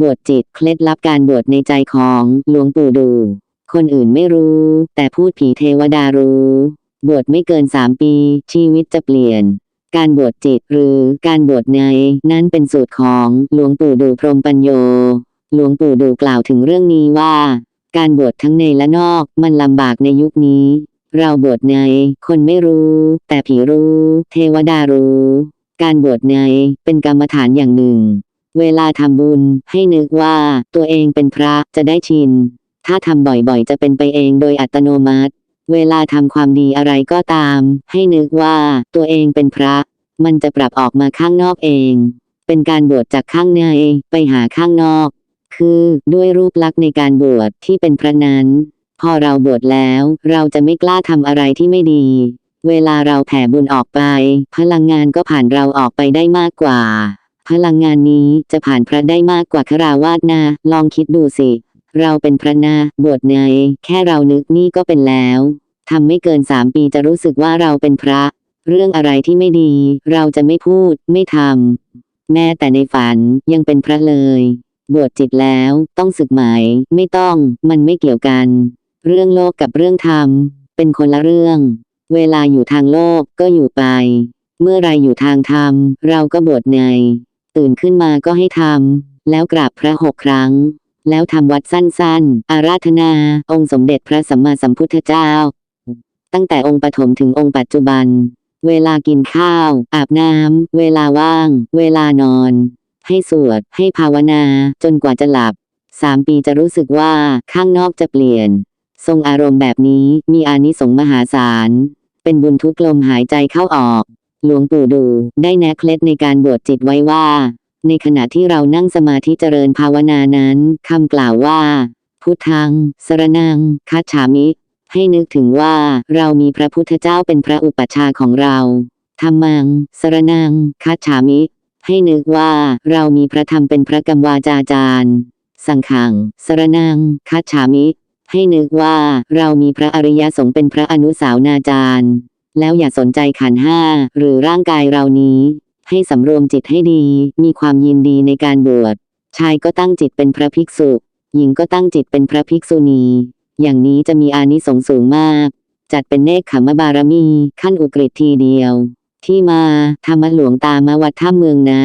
บวชจิตเคล็ดลับการบวชในใจของหลวงปู่ดู คนอื่นไม่รู้ แต่พูดผีเทวดารู้ บวชไม่เกินสามปี ชีวิตจะเปลี่ยน การบวชจิตหรือการบวชในนั้นเป็นสูตรของหลวงปู่ดูพรมปัญโย หลวงปู่ดูกล่าวถึงเรื่องนี้ว่า การบวชทั้งในและนอกมันลำบากในยุคนี้ เราบวชใน คนไม่รู้ แต่ผีรู้ เทวดารู้ การบวชในเป็นกรรมฐานอย่างหนึ่ง เวลาทำบุญให้นึกว่าตัวเองเป็นพระจะได้ชิน ถ้าทำบ่อยๆ จะเป็นไปเองโดยอัตโนมัติ เวลาทำความดีอะไรก็ตาม ให้นึกว่าตัวเองเป็นพระ มันจะปรับออกมาข้างนอกเอง เป็นการบวชจากข้างในไปหาข้างนอก คือด้วยรูปลักษณ์ในการบวชที่เป็นพระนั้น พอเราบวชแล้วเราจะไม่กล้าทำอะไรที่ไม่ดี เวลาเราแผ่บุญออกไป พลังงานก็ผ่านเราออกไปได้มากกว่า พลังงานนี้จะผ่านพระได้มากกว่าคราวาสนะลองคิดดูสิ เราเป็นพระนะบวชใน แค่เรานึกนี่ก็เป็นแล้วทำไม่เกินสามปีจะรู้สึกว่าเราเป็นพระ เรื่องอะไรที่ไม่ดี เราจะไม่พูด ไม่ทำแม้แต่ในฝันยังเป็นพระเลย บวชจิตแล้วต้องศึกไหมไม่ต้อง มันไม่เกี่ยวกัน เรื่องโลกกับเรื่องธรรม เป็นคนละเรื่อง เวลาอยู่ทางโลกก็อยู่ไป เมื่อไรอยู่ทางธรรม เราก็บวชใน ตื่นขึ้นมาก็ให้ทำ แล้วกราบพระหกครั้ง แล้วทำวัดสั้นๆ อาราธนา องค์สมเด็จพระสัมมาสัมพุทธเจ้า ตั้งแต่องค์ปฐมถึงองค์ปัจจุบัน เวลากินข้าว อาบน้ำ เวลาว่าง เวลานอน ให้สวด ให้ภาวนา จนกว่าจะหลับ สามปีจะรู้สึกว่าข้างนอกจะเปลี่ยน ทรงอารมณ์แบบนี้มีอานิสงส์มหาศาล เป็นบุญทุกลมหายใจเข้าออก หลวงปู่ดูได้แนะเคล็ดในการบวชจิตไว้ว่า ในขณะที่เรานั่งสมาธิเจริญภาวนานั้นคำกล่าวว่า พุทธัง สรนังคัจฉามิ ให้นึกถึงว่าเรามีพระพุทธเจ้าเป็นพระอุปัชฌาย์ของเราธรรมัง สรนังคัจฉามิ ให้นึกว่าเรามีพระธรรมเป็นพระกัมวาจาจารย์ สังขัง สรนังคัจฉามิ ให้นึกว่าเรามีพระอริยสงฆ์เป็นพระอนุสาวนาจารย์ แล้วอย่าสนใจขันห้าหรือร่างกายเรานี้ ให้สำรวมจิตให้ดี มีความยินดีในการบวชชายก็ตั้งจิตเป็นพระภิกษุ หญิงก็ตั้งจิตเป็นพระภิกษุณี อย่างนี้จะมีอานิสงส์สูงมาก จัดเป็นเนคขมบารมีขั้นอุกฤษทีเดียว ที่มาธรรมหลวงตามาวัดท่าเมืองนะ